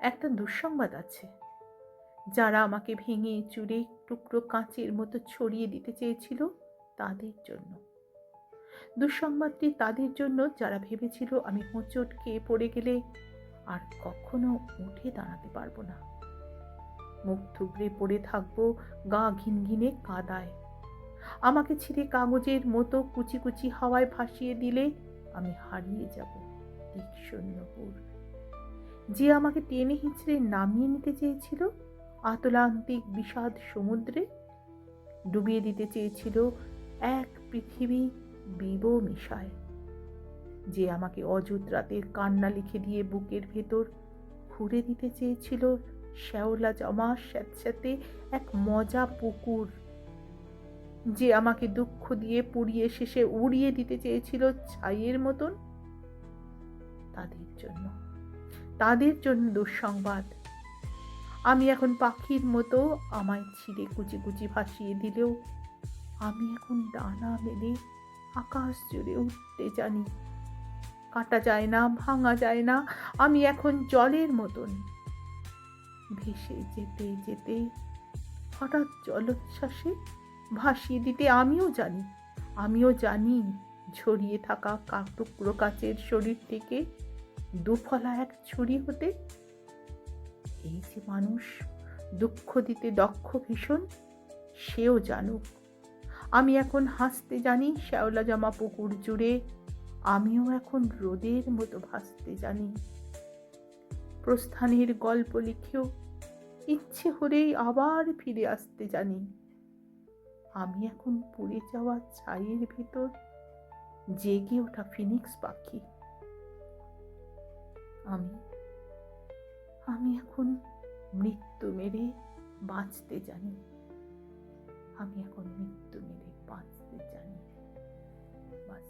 একটা দুঃসংবাদ আছে। যারা আমাকে ভেঙে, চুরে, টুকরো কাঁচের মতো ছড়িয়ে দিতে চেয়েছিল, তাদের জন্য। দুঃসংবাদটি তাদের জন্য, যারা ভেবেছিল আমি হোঁচট খেয়ে পড়ে গেলে আর কখনো উঠে দাঁড়াতে পারব না। মুখ থুবড়ে পড়ে থাকব, গা ঘিনঘিনে কাদায়। আমাকে ছিঁড়ে কাগজের মতো কুচি কুচি হাওয়ায় ভাসিয়ে দিলে আমি হারিয়ে যাব দিকশূন্যপুর যে আমাকে টেনে হিঁচড়ে নামিয়ে নিতে চেয়েছিল, আতলান্তিক বিষাদ সমুদ্রে ডুবিয়ে দিতে চেয়েছিল এক পৃথিবী বিব মিশায় যে আমাকে অযুত রাতের কান্না লিখে দিয়ে বুকের ভেতর খুঁড়ে দিতে চেয়েছিল শ্যাওলা জমা স্যাঁতস্যাঁতে এক মজা পুকুর, যে আমাকে দুঃখ দিয়ে পুড়িয়ে শেষে উড়িয়ে দিতে চেয়েছিল ছাইয়ের মতন তাদের জন্য। তাদের জন্য দুঃসংবাদ। আমি এখন পাখির মতো আমায় ছিঁড়ে কুচি কুচি ভাসিয়ে দিলেও, আমি এখন ডানা মেলে আকাশ জুড়ে উঠতে জানি। কাটা যায় না, ভাঙা যায় না, আমি এখন জলের মতন। ভেসে যেতে যেতে হঠাৎ জলোচ্ছ্বাসে ভাসিয়ে দিতে আমিও জানি আমিও জানি ছড়িয়ে থাকা কাকটুকরো কাচের শরীর থেকে দুফলা এক ছুরি হতে? এই যে মানুষ, দুঃখ দিতে দক্ষ ভীষণ, সেও জানুক। আমি এখন হাসতে জানি শ্যাওলা জামা পুকুর জুড়ে, আমিও এখন রোদের মতো ভাসতে জানি। প্রস্থানের গল্প লিখেও ইচ্ছে হলেই আবার ফিরে আসতে জানি। আমি এখন পুড়ে যাওয়া ছাইয়ের ভিতর জেগে ওঠা ফিনিক্স পাখি। আমি। আমি এখন মৃত্যু মেরে বাঁচতে জানি। আমি এখন মৃত্যু মেরে বাঁচতে জানি। বাঁচতে